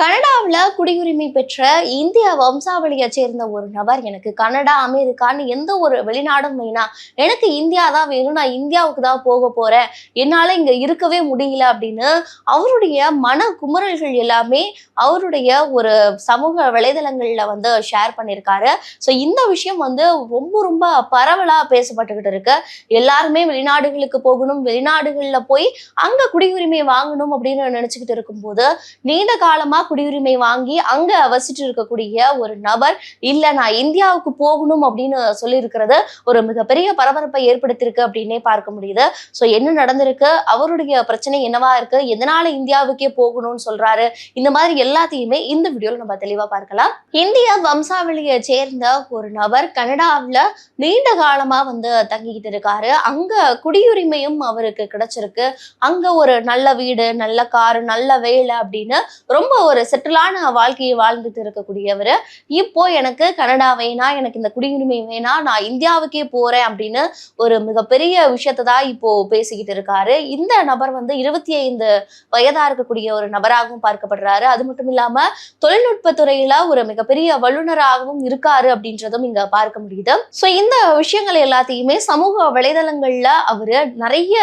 ಕನ್ನಡ கனடாவில் குடியுரிமை பெற்ற இந்திய வம்சாவளியை சேர்ந்த ஒரு நபர் எனக்கு கனடா அமெரிக்கான்னு எந்த ஒரு வெளிநாடும் வேணாம் எனக்கு இந்தியா தான் வேணும் நான் இந்தியாவுக்கு தான் போக போறேன் என்னால இங்க இருக்கவே முடியல அப்படின்னு அவருடைய மன குமுறல்கள் எல்லாமே அவருடைய ஒரு சமூக வலைதளங்கள்ல வந்து ஷேர் பண்ணியிருக்காரு. ஸோ இந்த விஷயம் வந்து ரொம்ப ரொம்ப பரவலா பேசப்பட்டுக்கிட்டு இருக்கு. எல்லாருமே வெளிநாடுகளுக்கு போகணும் வெளிநாடுகள்ல போய் அங்க குடியுரிமை வாங்கணும் அப்படின்னு நினைச்சுக்கிட்டு இருக்கும்போது நீண்ட காலமா குடியுரிமை வாங்கி அங்க வசிட்டு இருக்கக்கூடிய ஒரு நபர் இல்ல நான் இந்தியாவுக்கு போகணும் அப்படின்னு சொல்லியிருக்கிறது ஒரு மிகப்பெரிய பரபரப்பை ஏற்படுத்தியிருக்கு அப்படின்னே பார்க்க முடியுது. ஸோ என்ன நடந்திருக்கு? அவருடைய பிரச்சனை என்னவா இருக்கு? எதனால இந்தியாவுக்கே போகணும்னு சொல்றாரு? இந்த மாதிரி எல்லாத்தையுமே இந்த வீடியோல நம்ம தெளிவா பார்க்கலாம். இந்திய வம்சாவளியை சேர்ந்த ஒரு நபர் கனடாவில் நீண்ட காலமா வந்து தங்கிக்கிட்டு இருக்காரு. அங்க குடியுரிமையும் அவருக்கு கிடைச்சிருக்கு. அங்க ஒரு நல்ல வீடு நல்ல காரு நல்ல வேலை அப்படின்னு ரொம்ப ஒரு செட்டிலான வாழ்க்கையை வாழ்ந்துட்டு இருக்கக்கூடியவர். இப்போ எனக்கு கனடா வேணாம் எனக்கு இந்த குடியுரிமை வேணாம் நான் இந்தியாவுக்கே போறேன் அப்படின்னு ஒரு மிகப்பெரிய விஷயத்தை தான் இப்போ பேசிக்கிட்டு இருக்காரு. இந்த நபர் வந்து இருபத்தி ஐந்து வயதா இருக்கக்கூடிய ஒரு நபராகவும் பார்க்கப்படுறாரு. அது மட்டும் இல்லாம தொழில்நுட்ப துறையில ஒரு மிகப்பெரிய வல்லுநராகவும் இருக்காரு அப்படின்றதும் இங்க பார்க்க முடியுது. ஸோ இந்த விஷயங்கள் எல்லாத்தையுமே சமூக வலைதளங்கள்ல அவரு நிறைய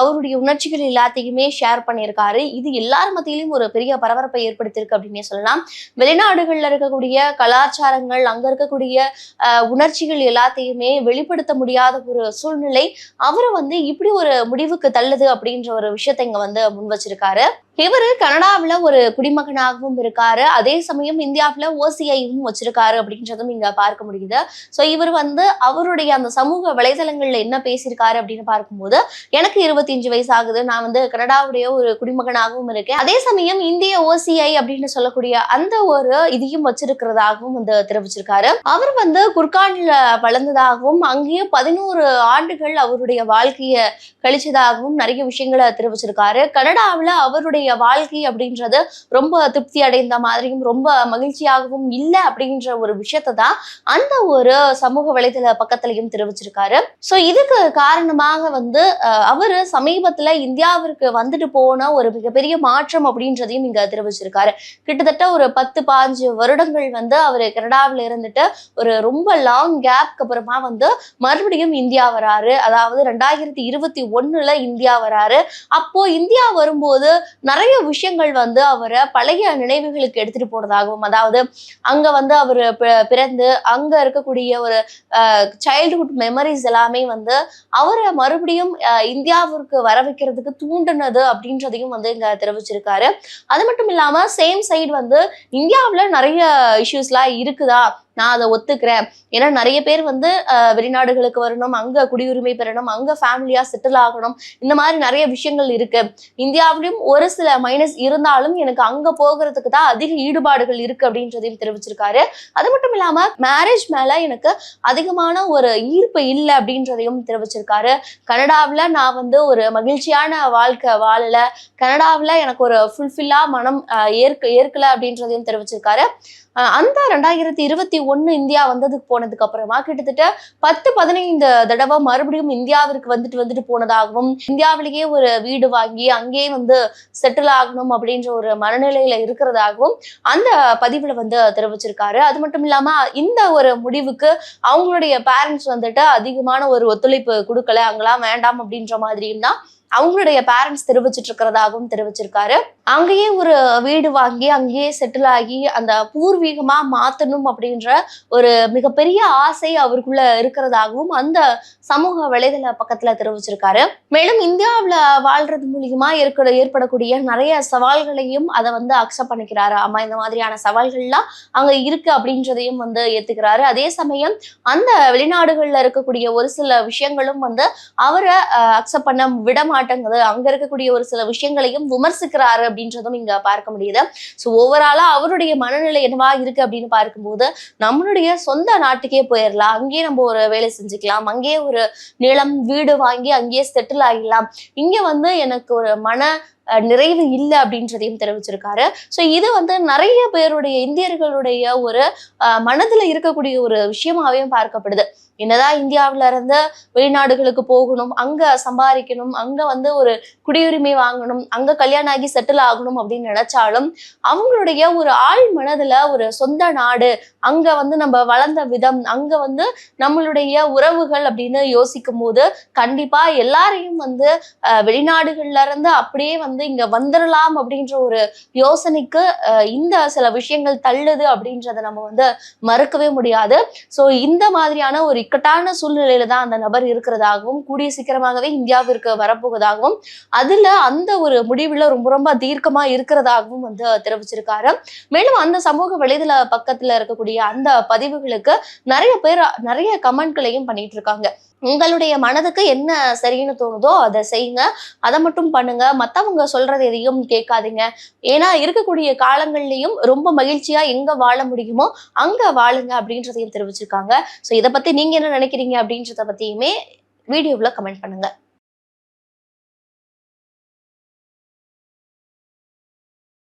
அவருடைய உணர்ச்சிகள் எல்லாத்தையுமே ஷேர் பண்ணியிருக்காரு. இது எல்லார் மத்தியிலும் ஒரு பெரிய பரபரப்பை ஏற்படுத்தியிருக்கு அப்படின்னு சொல்லலாம். வெளிநாடுகள்ல இருக்கக்கூடிய கலாச்சாரங்கள் அங்க இருக்கக்கூடிய உணர்ச்சிகள் எல்லாத்தையுமே வெளிப்படுத்த முடியாத ஒரு சூழ்நிலை. அவரை வந்து இப்படி ஒரு முடிவுக்கு தள்ளுது அப்படின்ற ஒரு விஷயத்தை இங்க வந்து முன் வச்சிருக்காரு. இவரு கனடாவுல ஒரு குடிமகனாகவும் இருக்காரு. அதே சமயம் இந்தியாவுல ஓசிஐயும் வச்சிருக்காரு அப்படின்றதும் இங்க பார்க்க முடியுது. ஸோ இவர் வந்து அவருடைய அந்த சமூக வலைதளங்கள்ல என்ன பேசியிருக்காரு அப்படின்னு பார்க்கும்போது எனக்கு இருபத்தஞ்சு வயசு ஆகுது நான் வந்து கனடாவுடைய ஒரு குடிமகனாகவும் இருக்கேன். அதே சமயம் இந்திய ஓசிஐ அப்படின்னு சொல்லக்கூடிய அந்த ஒரு இதையும் வச்சிருக்கிறதாகவும் வந்து தெரிவிச்சிருக்காரு. அவர் வந்து குர்கான்ல வளர்ந்ததாகவும் அங்கேயே பதினோரு ஆண்டுகள் அவருடைய வாழ்க்கையை கழிச்சதாகவும் நிறைய விஷயங்களை தெரிவிச்சிருக்காரு. கனடாவுல அவருடைய வாழ்க்கை அப்படின்றது ரொம்ப திருப்தி அடைந்த மாதிரியும் ரொம்ப மகிழ்ச்சியாகவும் இல்லை அப்படின்ற ஒரு விஷயத்தை தான் அந்த ஒரு சமூக வலைதள பக்கத்துலயும் தெரிவிச்சிருக்காரு. ஸோ இதுக்கு காரணமாக வந்து அவரு சமீபத்துல இந்தியாவிற்கு வந்துட்டு போன ஒரு மிகப்பெரிய மாற்றம் அப்படின்றதையும் இங்க தெரிவிச்சிருக்காரு. கிட்டத்தட்ட ஒரு பத்து பாஞ்சு வருடங்கள் வந்து அவர் கனடாவில் இருந்துட்டு ஒரு ரொம்ப லாங் கேப்க்கு அப்புறமா வந்து மறுபடியும் இந்தியா வராரு. அதாவது ரெண்டாயிரத்தி இருபத்தி ஒண்ணுல இந்தியா வராரு. அப்போ இந்தியா வரும்போது நிறைய விஷயங்கள் வந்து அவரை பழைய நினைவுகளுக்கு எடுத்துட்டு போறதாகவும் அதாவது அங்க வந்து அவர் பிறந்து அங்க இருக்கக்கூடிய ஒரு சைல்டுஹுட் மெமரிஸ் எல்லாமே வந்து அவரை மறுபடியும் இந்தியாவிற்கு வர வைக்கிறதுக்கு தூண்டுனது அப்படின்றதையும் வந்து இங்க தெரிவிச்சிருக்காரு. அது மட்டும் இல்லாம சேம் சைடு வந்து இந்தியாவில் நிறைய இஷ்யூஸ்லாம் இருக்குதா? நான் அதை ஒத்துக்கிறேன். ஏன்னா நிறைய பேர் வந்து வெளிநாடுகளுக்கு வரணும் அங்க குடியுரிமை பெறணும் அங்க ஃபேமிலியா செட்டில் ஆகணும். இந்த மாதிரி நிறைய விஷயங்கள் இருக்கு. இந்தியாவிலும் ஒரு சில மைனஸ் இருந்தாலும் எனக்கு அங்க போகிறதுக்கு தான் அதிக ஈடுபாடுகள் இருக்கு அப்படின்றதையும் தெரிவிச்சிருக்காரு. அது மட்டும் இல்லாம மேரேஜ் மேல எனக்கு அதிகமான ஒரு ஈர்ப்பு இல்லை அப்படின்றதையும் தெரிவிச்சிருக்காரு. கனடாவில் நான் வந்து ஒரு மகிழ்ச்சியான வாழ்க்கை வாழல. கனடாவில் எனக்கு ஒரு ஃபுல்ஃபில்லா மனம் அஹ், ஏற்க ஏற்கல அப்படின்றதையும் தெரிவிச்சிருக்காரு. அந்த ரெண்டாயிரத்தி இருபத்தி ஒண்ணு இந்தியா வந்ததுக்கு போனதுக்கு அப்புறமா கிட்டத்தட்ட பத்து பதினைந்து தடவை மறுபடியும் இந்தியாவிற்கு வந்துட்டு வந்துட்டு போனதாகவும் இந்தியாவிலேயே ஒரு வீடு வாங்கி அங்கேயே வந்து செட்டில் ஆகணும் அப்படின்ற ஒரு மனநிலையில இருக்கிறதாகவும் அந்த பதிவுல வந்து தெரிவிச்சிருக்காரு. அது மட்டும் இல்லாம இந்த ஒரு முடிவுக்கு அவங்களுடைய பேரண்ட்ஸ் வந்துட்டு அதிகமான ஒரு ஒத்துழைப்பு கொடுக்கல. அங்கெல்லாம் வேண்டாம் அப்படின்ற மாதிரியும் தான் அவங்களுடைய பேரண்ட்ஸ் தெரிவிச்சிட்டு இருக்கிறதாகவும் தெரிவிச்சிருக்காரு. அங்கேயே ஒரு வீடு வாங்கி அங்கேயே செட்டில் ஆகி அந்த பூர்வீகமா மாத்தணும் அப்படின்ற ஒரு மிகப்பெரிய ஆசை அவருக்குள்ள இருக்கிறதாகவும் அந்த சமூக வலைதள பக்கத்துல தெரிவிச்சிருக்காரு. மேலும் இந்தியாவில் வாழ்றது மூலியமா ஏற்க ஏற்படக்கூடிய நிறைய சவால்களையும் அதை வந்து அக்செப்ட் பண்ணிக்கிறாரு. ஆமா இந்த மாதிரியான சவால்கள்லாம் அங்க இருக்கு அப்படின்றதையும் வந்து ஏத்துக்கிறாரு. அதே சமயம் அந்த வெளிநாடுகள்ல இருக்கக்கூடிய ஒரு சில விஷயங்களும் வந்து அவரை அக்செப்ட் பண்ண விடமாட்டேன் மாட்டேங்குது. அங்க இருக்கக்கூடிய ஒரு சில விஷயங்களையும் விமர்சிக்கிறாரு அப்படின்றதும் இங்க பார்க்க முடியுது. ஸோ ஓவராலா அவருடைய மனநிலை என்னவா இருக்கு அப்படின்னு பார்க்கும்போது நம்மளுடைய சொந்த நாட்டுக்கே போயிடலாம் அங்கேயே நம்ம ஒரு வேலை செஞ்சுக்கலாம். அங்கேயே ஒரு நிலம் வீடு வாங்கி அங்கேயே செட்டில் ஆகிடலாம் இங்க வந்து எனக்கு ஒரு மன அஹ், நிறைவு இல்லை அப்படின்றதையும் தெரிவிச்சிருக்காரு. ஸோ இது வந்து நிறைய பேருடைய இந்தியர்களுடைய ஒரு அஹ், மனதுல இருக்கக்கூடிய ஒரு விஷயமாவே பார்க்கப்படுது. என்னதான் இந்தியாவில இருந்து வெளிநாடுகளுக்கு போகணும் அங்க சம்பாதிக்கணும் அங்க வந்து ஒரு குடியுரிமை வாங்கணும் அங்க கல்யாணம் ஆகி செட்டில் ஆகணும் அப்படின்னு நினைச்சாலும் அவங்களுடைய ஒரு ஆள் மனதுல ஒரு சொந்த நாடு அங்க வந்து நம்ம வளர்ந்த விதம் அங்க வந்து நம்மளுடைய உறவுகள் அப்படின்னு யோசிக்கும் போது கண்டிப்பா எல்லாரையும் வந்து அஹ், வெளிநாடுகள்ல இருந்து அப்படியே வந்து இங்க வந்துடலாம் அப்படின்ற ஒரு யோசனைக்கு அஹ், இந்த சில விஷயங்கள் தள்ளுது அப்படின்றத நம்ம வந்து மறுக்கவே முடியாது. ஸோ இந்த மாதிரியான ஒரு இக்கட்டான சூழ்நிலையில தான் அந்த நபர் இருக்கிறதாகவும் கூடிய சீக்கிரமாகவே இந்தியாவிற்கு வரப்போவதாகவும் அதுல அந்த ஒரு முடிவுல ரொம்ப ரொம்ப தீர்க்கமா இருக்கிறதாகவும் வந்து தெரிவிச்சிருக்காரு. மேலும் அந்த சமூக வலைதள பக்கத்துல இருக்கக்கூடிய அந்த பதிவுகளுக்கு நிறைய பேர் நிறைய கமெண்ட்களையும் பண்ணிட்டு இருக்காங்க. உங்களுடைய மனதுக்கு என்ன சரின்னு தோணுதோ அதை செய்யுங்க. அதை மட்டும் பண்ணுங்க. மற்றவங்க சொல்றது எதையும் கேட்காதீங்க. ஏன்னா இருக்கக்கூடிய காலங்கள்லையும் ரொம்ப மகிழ்ச்சியா எங்க வாழ முடியுமோ அங்க வாழுங்க அப்படின்றதையும் தெரிவிச்சிருக்காங்க. ஸோ இதை பத்தி நீங்க என்ன நினைக்கிறீங்க அப்படின்றத பத்தியுமே வீடியோவில் கமெண்ட் பண்ணுங்க.